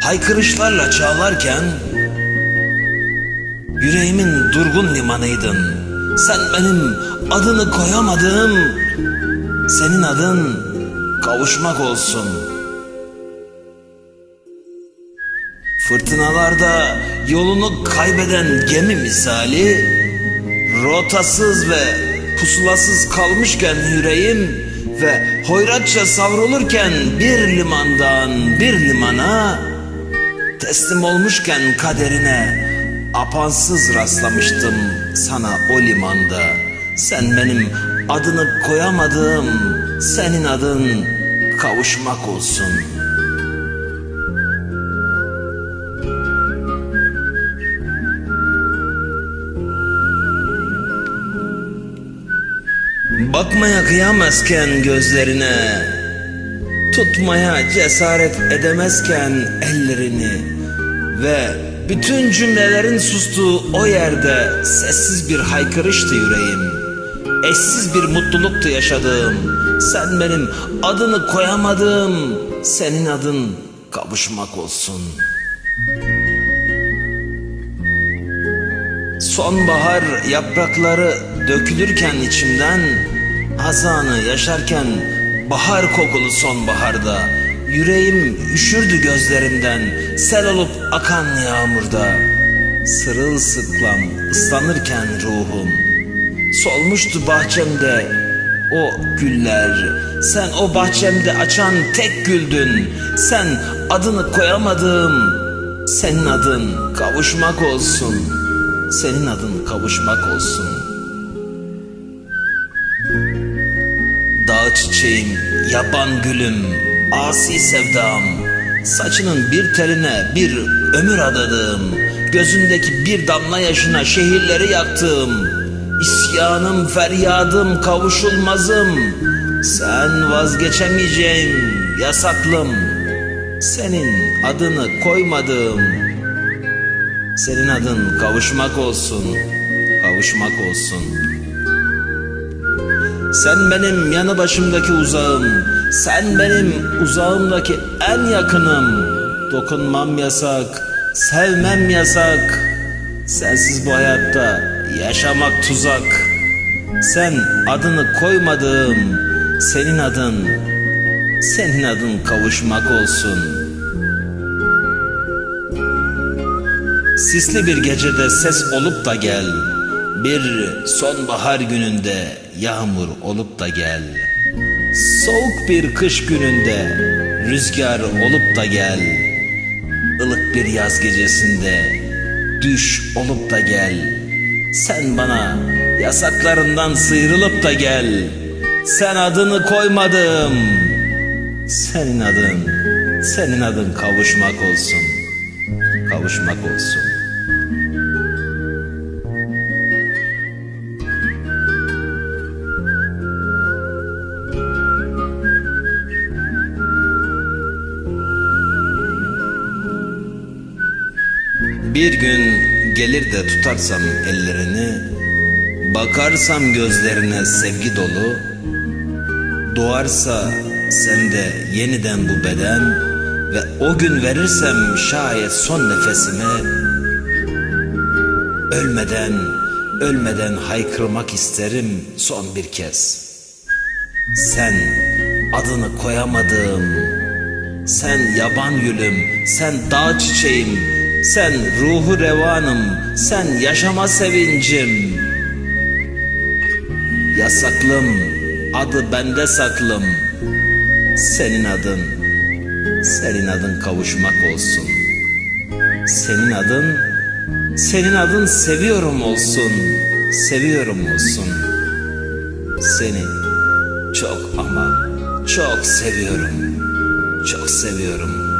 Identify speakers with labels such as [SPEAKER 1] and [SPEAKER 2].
[SPEAKER 1] Haykırışlarla çağlarken yüreğimin durgun limanıydın. Sen benim adını koyamadığım senin adın kavuşmak olsun. Fırtınalarda yolunu kaybeden gemi misali rotasız ve pusulasız kalmışken yüreğim ve hoyratça savrulurken bir limandan bir limana teslim olmuşken kaderine apansız rastlamıştım sana o limanda. Sen benim adını koyamadığım senin adın kavuşmak olsun. Bakmaya kıyamazken gözlerine Tutmaya cesaret edemezken ellerini Ve bütün cümlelerin sustuğu o yerde Sessiz bir haykırıştı yüreğim. Eşsiz bir mutluluktu yaşadığım. Sen benim adını koyamadığım Senin adın kavuşmak olsun. Sonbahar yaprakları dökülürken içimden Hazanı yaşarken bahar kokulu sonbaharda Yüreğim üşürdü gözlerimden Sel olup akan yağmurda. Sırılsıklam ıslanırken ruhum Solmuştu bahçemde. O güller Sen o bahçemde açan tek güldün. Sen adını koyamadığım Senin adın kavuşmak olsun. Senin adın kavuşmak olsun Dağ çiçeğim, yaban gülüm, asi sevdam. Saçının bir teline bir ömür adadığım Gözündeki bir damla yaşına şehirleri yaktığım İsyanım, feryadım, kavuşulmazım. Sen vazgeçemeyeceğim, yasaklım. Senin adını koymadığım Senin adın kavuşmak olsun, kavuşmak olsun sen benim yanı başımdaki uzağım, sen benim uzağımdaki en yakınım. Dokunmam yasak, sevmem yasak. Sensiz bu hayatta yaşamak tuzak. Sen adını koymadığım, senin adın, senin adın kavuşmak olsun. Sisli bir gecede ses olup da gel. Bir sonbahar gününde yağmur olup da gel. Soğuk bir kış gününde rüzgar olup da gel. Ilık bir yaz gecesinde düş olup da gel. Sen bana yasaklarından sıyrılıp da gel. Sen adını koymadım. Senin adın, senin adın kavuşmak olsun. Kavuşmak olsun. Bir gün gelir de tutarsam ellerini Bakarsam gözlerine sevgi dolu Doğarsa sende yeniden bu beden Ve o gün verirsem şayet son nefesimi Ölmeden, ölmeden haykırmak isterim son bir kez. Sen adını koyamadığım Sen yaban gülüm, sen dağ çiçeğim sen ruhu revanım, sen yaşama sevincim. Yasaklım, adı bende saklım. Senin adın, senin adın kavuşmak olsun. Senin adın, senin adın seviyorum olsun. Seviyorum olsun. Seni çok ama çok seviyorum. Çok seviyorum.